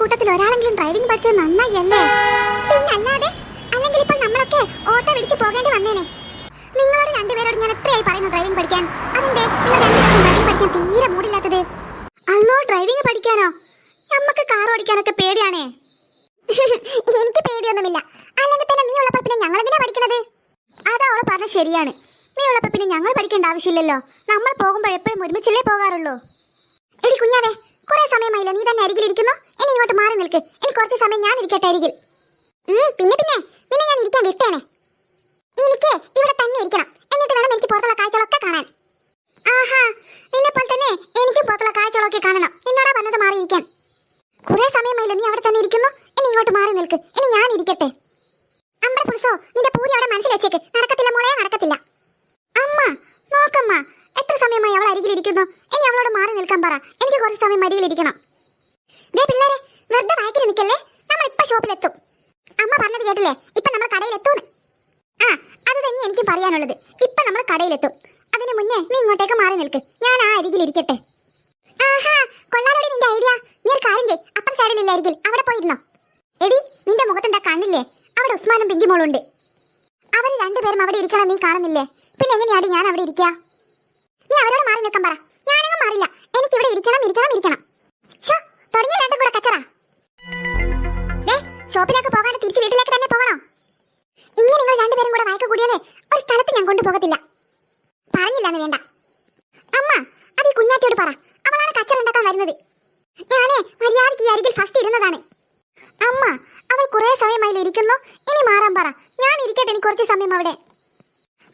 കൂട്ടത്തിൽ ഒരാളെങ്കിലും ഡ്രൈവിംഗ് പഠിച്ചത് നന്നായി അല്ലേ പിന്നെ അല്ലാതെ അല്ലെങ്കിൽ ഇപ്പോൾ നമ്മളൊക്കെ ഓട്ടോ പിടിച്ച് പോകേണ്ടി വന്നേനെ. നിങ്ങളോട് രണ്ടുപേരോട് ഞാൻ എത്രയായി പറയുന്നു ഡ്രൈവിംഗ് പഠിക്കാൻ? അതെന്തേ? നിങ്ങൾ രണ്ടുപേരും ഡ്രൈവിംഗ് പഠിക്കാൻ തീരെ മൂടില്ലാത്തത്. അല്ലോ ഡ്രൈവിംഗ് പഠിക്കാനോ? നമുക്ക് കാർ ഓടിക്കാനൊക്കെ പേടിയാണേ. എനിക്ക് പേടിയൊന്നുമില്ല. അല്ലെങ്കിൽ തന്നെ നീ ഉള്ളപ്പോൾ പിന്നെ ഞങ്ങൾ എന്തിനാ പഠിക്കണത്? അതാ അവൾ പറഞ്ഞ ശരിയാണ്. നീ ഉള്ളപ്പോൾ പിന്നെ ഞങ്ങൾ പഠിക്കേണ്ട ആവശ്യമില്ലല്ലോ. നമ്മൾ പോകുമ്പോൾ എപ്പോഴും ഒരുമിച്ചല്ലേ പോകാറുള്ളൂ. എടി കുഞ്ഞാവേ കുറെ സമയമായില്ല നീ തന്നെ അരികിലിരിക്കുന്നു ഇനി ഇങ്ങോട്ട് മാറി നിൽക്ക്. ഇനി കുറച്ച് സമയം ഞാൻ ഇരിക്കട്ടെ അരികിൽ. പിന്നെ പിന്നെ. നിന്നെ ഞാൻ ഇരിക്കാൻ വിട്ടേനെ. എനിക്ക് ഇവിടെ തന്നെ ഇരിക്കണം. എന്നിട്ട് വേണം എനിക്ക് പുറത്തുള്ള കാഴ്ചകളൊക്കെ കാണാൻ. ആഹാ നിന്നെ പോലെ തന്നെ എനിക്ക് പുറത്തുള്ള കാഴ്ചകളൊക്കെ കാണണം. എന്നോടാ വന്നത് മാറിയിരിക്കാൻ. കുറെ സമയമായില്ല നീ അവിടെ തന്നെ ഇരിക്കുന്നു? ഇനി ഇങ്ങോട്ട് മാറി നിൽക്ക്. ഇനി ഞാൻ ഇരിക്കട്ടെ. അമ്പ പുരുഷോ നിന്റെ പൂരി അവിടെ മനസ്സിൽ വെച്ചേക്ക്. നടക്കത്തില്ല മോളെ നടക്കത്തില്ല. അമ്മ നോക്കമ്മ എത്ര സമയമായി അവൾ അരികിലിരിക്കുന്നു ഇനി അവളോട് മാറി നിൽക്കാൻ പറ. എനിക്ക് കുറച്ച് സമയം മടിയിലിരിക്കണം ദേ പിള്ളേരെ വെറുതെ വായിക്കിൽ നിൽക്കല്ലേ? നമ്മൾ ഇപ്പൊ ഷോപ്പിലെത്തും. അമ്മ പറഞ്ഞത് കേട്ടില്ലേ? ഇപ്പൊ നമ്മൾ കടയിലെത്തും ആ അത് തന്നെ എനിക്കും പറയാനുള്ളത്. ഇപ്പൊ നമ്മൾ കടയിലെത്തും. അതിനു മുന്നേ നീ ഇങ്ങോട്ടേക്ക് മാറി നിൽക്ക്. ഞാൻ ആ അരികിലിരിക്കട്ടെ ആഹാ കൊള്ളാലോടി നിന്റെ ഐഡിയ. നീ ഒരു കാര്യം ചെയ് അപ്പൻ സൈഡിലില്ല അരികിൽ അവിടെ പോയിരുന്നോ? എടി നിന്റെ മുഖത്തെന്താ കണ്ണില്ലേ അവിടെ ഉസ്മാനും പിങ്കി ഉണ്ട്. അവർ രണ്ടുപേരും അവിടെ ഇരിക്കണം നീ കാണുന്നില്ലേ? പിന്നെ എങ്ങനെയാടി ഞാൻ അവിടെ ഇരിക്കുക നീ അവരോട് മാറി നിൽക്കാൻ പറ. മാറില്ല. എനിക്ക് ഇവിടെ ഇരിക്കണം ഇരിക്കണം. ഇരിക്കണം തുടങ്ങിയ രണ്ടും കൂടെ കച്ചറ. ഷോപ്പിലേക്ക് പോകാതെ തിരിച്ച് വീട്ടിലേക്ക് തന്നെ പോകണം? ഇങ്ങനെ നിങ്ങൾ രണ്ടുപേരും കൂടെ വഴക്ക് കൂടിയാലേ ഒരു സ്ഥലത്ത് ഞാൻ കൊണ്ടുപോകത്തില്ല പറഞ്ഞില്ലെന്ന് വേണ്ട. അമ്മ അത് ഈ കുഞ്ഞാറ്റിയോട് പറ. അവളാണ് കച്ചറ ഉണ്ടാക്കാൻ വരുന്നത്. ഞാനേ മര്യാദയ്ക്ക് ഈ അരികിൽ ഫസ്റ്റ് ഇരുന്നതാണ്. അമ്മ അവൾ കുറെ അതിൽ ഇരിക്കുന്നു. ഇനി മാറാൻ പറ. ഞാൻ ഇരിക്കട്ടെ എനിക്ക് കുറച്ച് സമയം അവിടെ.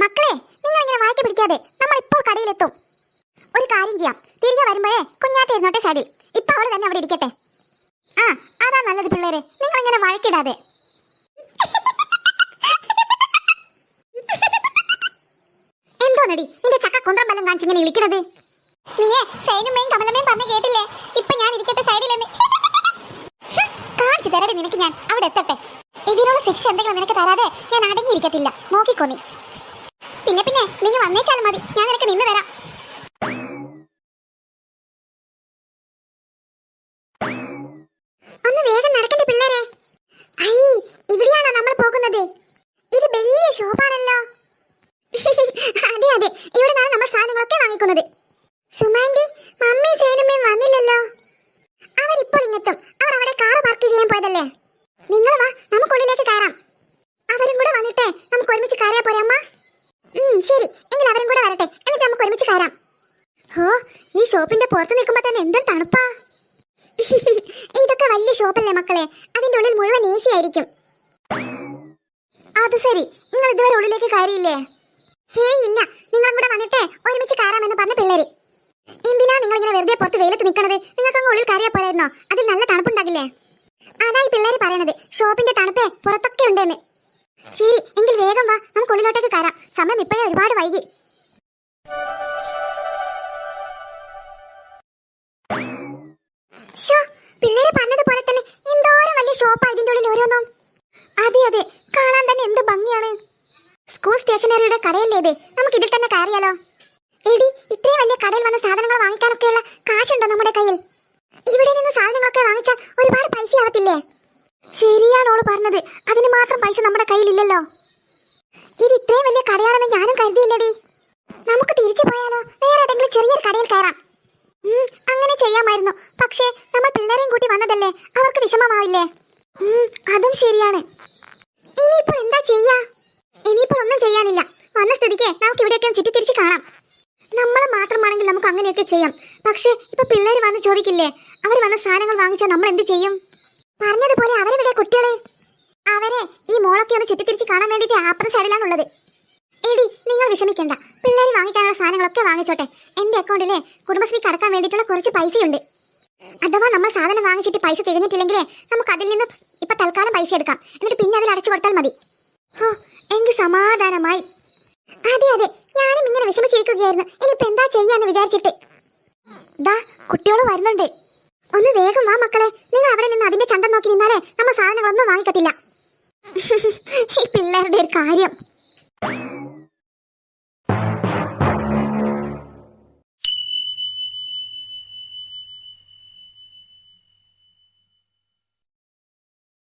മക്കളെ നിങ്ങൾ ഇങ്ങനെ വായിക്ക് പിടിക്കാതെ നമ്മൾ ഇപ്പോൾ കടയിലെത്തും. ഒരു കാര്യം ചെയ്യാം. തിരികെ വരുമ്പോഴേ കുഞ്ഞാട്ടി ഇരുന്നോട്ടെ സൈഡിൽ ഇപ്പൊ അവൾ തന്നെ അവിടെ ഇരിക്കട്ടെ. ആ അതാ നല്ലത് പിള്ളേരെ. നിങ്ങൾ ഇങ്ങനെ വഴക്കിടാതെ. എന്തോ നടി നിന്റെ ചക്ക കുന്തം ബലം കാണിച്ച് ഇങ്ങനെ വിളിക്കണത് നീയേ സൈനുമേയും കമലമേയും പറഞ്ഞ കേട്ടില്ലേ? ഇപ്പൊ ഞാൻ ഇരിക്കട്ടെ സൈഡിലെന്ന് കാണിച്ചു തരടി നിനക്ക് ഞാൻ. അവിടെ എത്തട്ടെ. ഇതിനുള്ള ശിക്ഷ എന്തെങ്കിലും നിനക്ക് തരാതെ ഞാൻ അടങ്ങിയിരിക്കത്തില്ല. നോക്കിക്കോ നീ. പിന്നെ പിന്നെ നിങ്ങൾ വന്നേച്ചാലും മതി. ഞാൻ നിനക്ക് നിന്ന് തരാം ഒന്ന് വേഗം നടക്കണ്ടേ പിള്ളേരെ ഐ ഇവിടെയാണോ നമ്മൾ പോകുന്നത് ഇത് വലിയ ഷോപ്പാണല്ലോ അതെ അതെ ഇവിടെ നിന്നാണ് നമ്മൾ സാധനങ്ങളൊക്കെ വാങ്ങിക്കുന്നത്. സുമാൻഡി മമ്മി സേനുമ്മയും വന്നില്ലല്ലോ. അവരിപ്പോൾ ഇങ്ങെത്തും. അവർ അവിടെ കാർ പാർക്ക് ചെയ്യാൻ പോയതല്ലേ? നിങ്ങൾ വാ നമുക്കുള്ളിലേക്ക് കയറാം. അവരും കൂടെ വന്നിട്ടേ നമുക്ക് ഒരുമിച്ച് കയറിയാ പോരെ അമ്മ? ശരി. എങ്കിൽ അവരും കൂടെ വരട്ടെ. എന്നിട്ട് നമുക്ക് ഒരുമിച്ച് കയറാം. ഹോ ഈ ഷോപ്പിന്റെ പുറത്ത് നിൽക്കുമ്പോൾ തന്നെ എന്തും തണുപ്പാ. ഇതൊക്കെ വലിയ ഷോപ്പല്ലേ മക്കളെ? അതിന്റെ ഉള്ളിൽ മുഴുവൻ എ സി ആയിരിക്കും. അത് ശരി. നിങ്ങൾ ഇതുവരെ ഉള്ളിലേക്ക് കയറിയില്ലേ? ഹേ ഇല്ല. നിങ്ങളും കൂടെ വന്നിട്ടേ ഒരുമിച്ച് കയറാമെന്ന് പറഞ്ഞ പിള്ളേര്. എന്തിനാ നിങ്ങൾ ഇങ്ങനെ വെറുതെ പുറത്ത് വെയിലത്ത് നിൽക്കണത് നിങ്ങൾക്ക് അങ്ങ് ഉള്ളിൽ കയറിയാൽ പോരായിരുന്നോ? അതിൽ നല്ല തണുപ്പുണ്ടാകില്ലേ? അതായി പിള്ളേര് പറയണത്. ഷോപ്പിന്റെ തണുപ്പേ പുറത്തൊക്കെ ഉണ്ടെന്ന്. ശരി എങ്കിൽ വേഗം വാ. നമുക്ക് ഉള്ളിലോട്ടേക്ക് കയറാം. സമയം ഇപ്പോഴേ ഒരുപാട് വൈകി. സ്കൂൾ സ്റ്റേഷനറിയുടെ കടയല്ലേ ഇത്? നമുക്ക് ഇതിൽ തന്നെ കയറിയാലോ? എടി ഇത്രയും വലിയ കടയിൽ വന്ന സാധനങ്ങൾ വാങ്ങിക്കാനൊക്കെയുള്ള കാശുണ്ടോ നമ്മുടെ കയ്യിൽ? ഇവിടെ നിന്ന് സാധനങ്ങളൊക്കെ വാങ്ങിച്ചാൽ ഒരുപാട് പൈസ ആവത്തില്ലേ? ശരിയാണ് ഓൾ പറഞ്ഞത്. അതിന് മാത്രം പൈസ നമ്മുടെ കയ്യിലില്ലല്ലോ. ഇത് ഇത്രയും വലിയ കടയാണെന്ന് ഞാനും കരുതിയില്ലടി. നമുക്ക് തിരിച്ചു പോയാലോ? വേറെ ഏതെങ്കിലും ചെറിയൊരു കടയിൽ കയറാം. അങ്ങനെ ചെയ്യാമായിരുന്നു. പക്ഷേ നമ്മൾ പിള്ളേരെയും കൂട്ടി വന്നതല്ലേ? അവർക്ക് വിഷമമാവില്ലേ? അതും ശരിയാണ്. ഇനിയിപ്പോൾ എന്താ ചെയ്യാ ഇനിയിപ്പോൾ ഒന്നും ചെയ്യാനില്ല വന്ന സ്ഥിതിക്ക് ഇവിടെയൊക്കെ ചുറ്റി കാണാം. നമ്മളെ മാത്രമാണെങ്കിൽ നമുക്ക് അങ്ങനെയൊക്കെ ചെയ്യാം. പക്ഷേ ഇപ്പൊ പിള്ളേർ വന്ന് ചോദിക്കില്ലേ? അവർ വന്ന സാധനങ്ങൾ വാങ്ങിച്ചാൽ നമ്മൾ എന്ത് ചെയ്യും? പറഞ്ഞതുപോലെ അവരെവിടെ കുട്ടികളെ? അവരെ ഈ മോളൊക്കെ ഒന്ന് ചുറ്റിത്തിരിച്ച് കാണാൻ വേണ്ടിയിട്ട് അപ്പുറം സൈഡിലാണുള്ളത് എടി നിങ്ങൾ വിഷമിക്കണ്ട. പിള്ളേർ വാങ്ങിക്കാനുള്ള സാധനങ്ങളൊക്കെ വാങ്ങിച്ചോട്ടെ. എന്റെ അക്കൗണ്ടിലെ കുടുംബശ്രീ കടക്കാൻ വേണ്ടിയിട്ടുള്ള കുറച്ച് പൈസയുണ്ട്. അഥവാ നമ്മൾ സാധനം വാങ്ങിച്ചിട്ട് പൈസ തികഞ്ഞിട്ടില്ലെങ്കിൽ നമുക്ക് അതിൽ നിന്ന് ഇപ്പൊ തൽക്കാലം പൈസ എടുക്കാം. എന്നിട്ട് പിന്നെ അതിൽ അടച്ചു കൊടുത്താൽ മതി. ഓ എനിക്ക് സമാധാനമായി. അതെ അതെ. ഞാനും ഇങ്ങനെ വിഷമിച്ചിരിക്കുകയായിരുന്നു. ഇനിയിപ്പോ എന്താ ചെയ്യാന്ന് വിചാരിച്ചിട്ട്. ദാ കുട്ടികൾ വരുന്നുണ്ട്. ഒന്ന് വേഗം വാ മക്കളെ. നിങ്ങൾ അവിടെ നിന്ന് അതിന്റെ ചന്തം നോക്കി നിന്നാലേ നമ്മ സാധനങ്ങളൊന്നും വാങ്ങിക്കത്തില്ല. ഈ പിള്ളേരുടെ ഒരു കാര്യം.